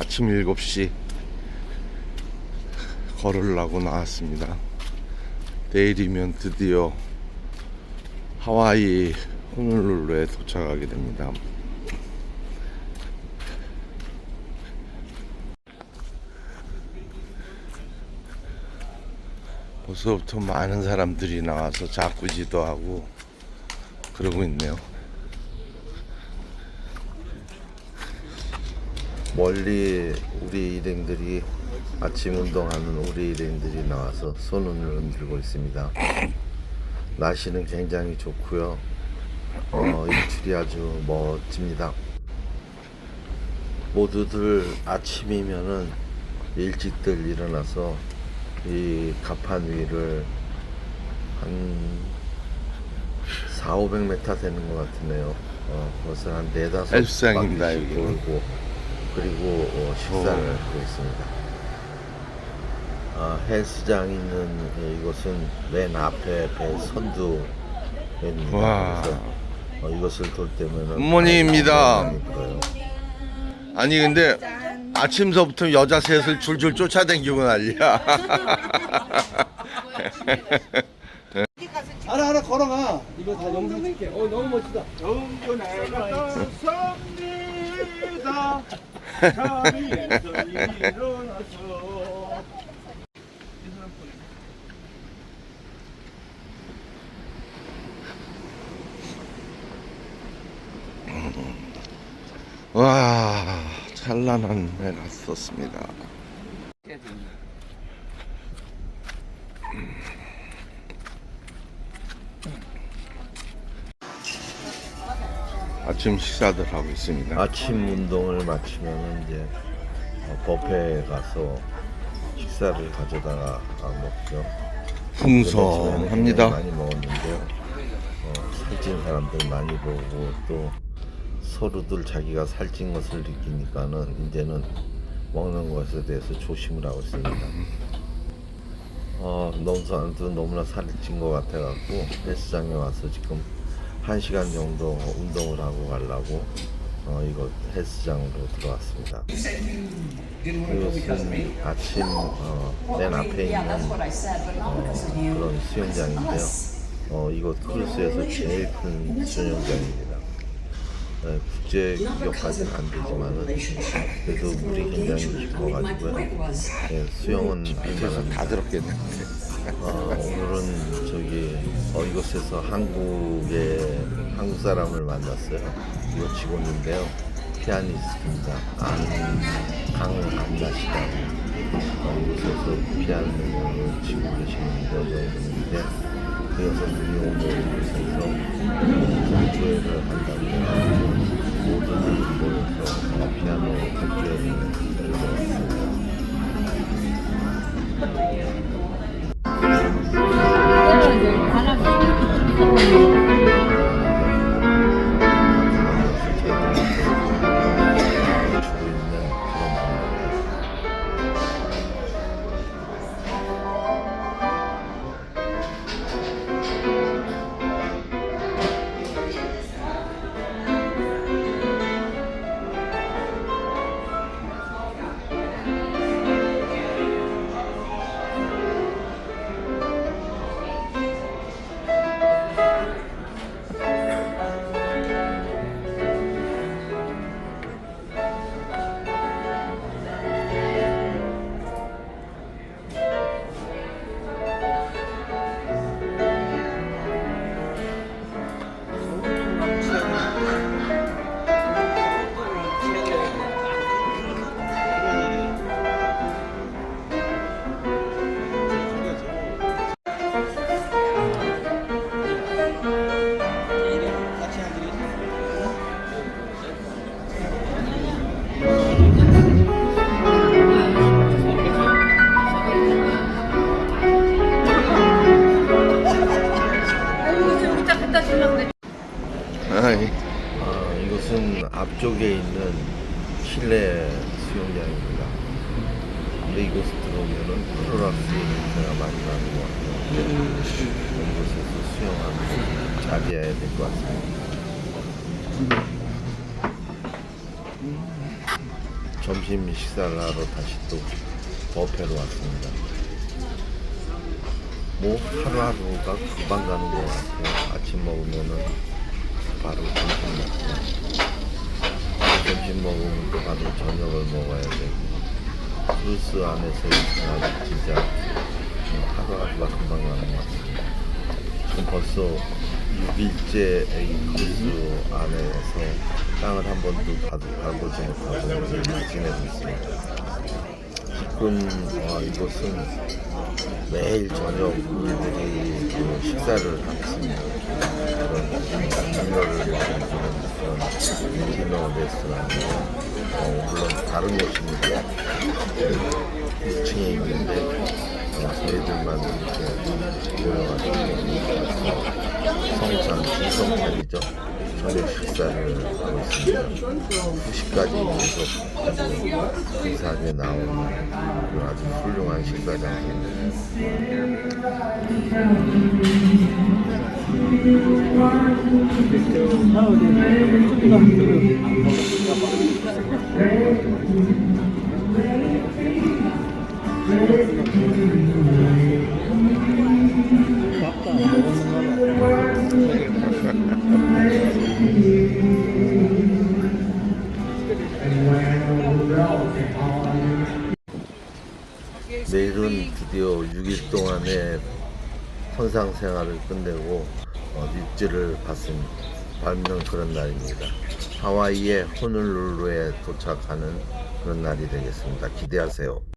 아침 7시 걸으려고 나왔습니다. 내일이면 드디어 하와이 호놀룰루에 도착하게 됩니다. 벌써부터 많은 사람들이 나와서 자꾸지도 하고 그러고 있네요. 멀리 우리 일행들이 아침 운동하는 우리 일행들이 나와서 손을 흔들고 있습니다. 날씨는 굉장히 좋고요. 어, 일출이 아주 멋집니다. 모두들 아침이면은 일찍들 일어나서 이 가판 위를 한 4, 500m 되는 것 같으네요. 어, 벌써 한 네다섯 헬스장입니다, 그 여기는. 돌고 그리고 어, 식사를 하고 있습니다. 아, 헬스장 있는 예, 이곳은 맨 앞에 배 선두입니다. 와. 그래서 어, 이것을 돌. 많이 들어요. 아니 근데 아침서부터 여자 셋을 줄줄 쫓아다니고 난리야. 알아 알아 걸어가 이거 다 영상 찍게 어 너무 멋지다 정근해가 섭니다 잠에서 일어나서 와 찬란한 해가 떴습니다. 아침 식사들 하고 있습니다. 아침 운동을 마치면 이제 어, 버페에 가서 식사를 가져다가 아, 먹죠. 풍성합니다. 많이 먹었는데요. 어, 살찐 사람들 많이 보고 또 서로들 자기가 살찐 것을 느끼니까는 이제는 먹는 것에 대해서 조심을 하고 있습니다. 어, 농사도 너무나 살찐 것 같아갖고 헬스장에 와서 지금 한 시간 정도 운동을 하고 가려고 어, 이곳 헬스장으로 들어왔습니다. 이것은 아침 어, 맨 앞에 있는 어, 그런 수영장인데요. 어, 이곳 크루스에서 제일 큰 수영장입니다. 네, 국제 규격까지는 안 되지만은 그래도 물이 굉장히 깊어가지고요. 네, 수영은 할만합니다. 다 들었겠네. 어, 오늘은 저기 어, 이곳에서 한국의 한국 사람을 만났어요. 이거 직원인데요. 피아니스트입니다. 강안나 씨라고 어, 이곳에서 피아노를 치고 계시는 여성분인데 그 여성분이 오늘 이곳에서 독주회를 한다고 해가지고 모두들 모여서 어, 피아노 독주회를 들고 왔습니다. 주 아이, 아, 이곳은 앞쪽에 있는 실내 수영장입니다. 근데 이곳 들어오면은 플로락스 냄새가 많이 나는 것 같아요. 이곳에서 수영하면 자제해야 될 것 같습니다. 점심 식사를 하러 다시 또 버페로 왔습니다. 뭐 하루하루가 금방 가는 것 같아요. 아침 먹으면은 바로 점심 먹으면 또 바로 저녁을 먹어야 되고 크루스 안에서 있으나 진짜 하루하루가 금방 가는 것 같습니다. 지금 벌써 6일째 이 크루스 안에서 땅을 한 번도 밟- 밟아보지 못하고 지내고 있습니다. 지금 어, 이곳은 매일 저녁 우리들이 그 식사를 하겠습니다. 그런 디너를 먹는 그런 디너 레스토랑이고 어, 물론 다른 곳입니다. 2층에 있는데 어, 저희들만 이렇게 모여가지고 성산 중성탑이죠. 저녁 식사를 하고 있습니다. 2시까지 계속 기사에 나오는 아주 훌륭한 식사 장소입니다. 내일은 드디어 6일 동안의 선상 생활을 끝내고 어, 입지를 받습니다. 밟는 그런 날입니다. 하와이의 호놀룰루에 도착하는 그런 날이 되겠습니다. 기대하세요.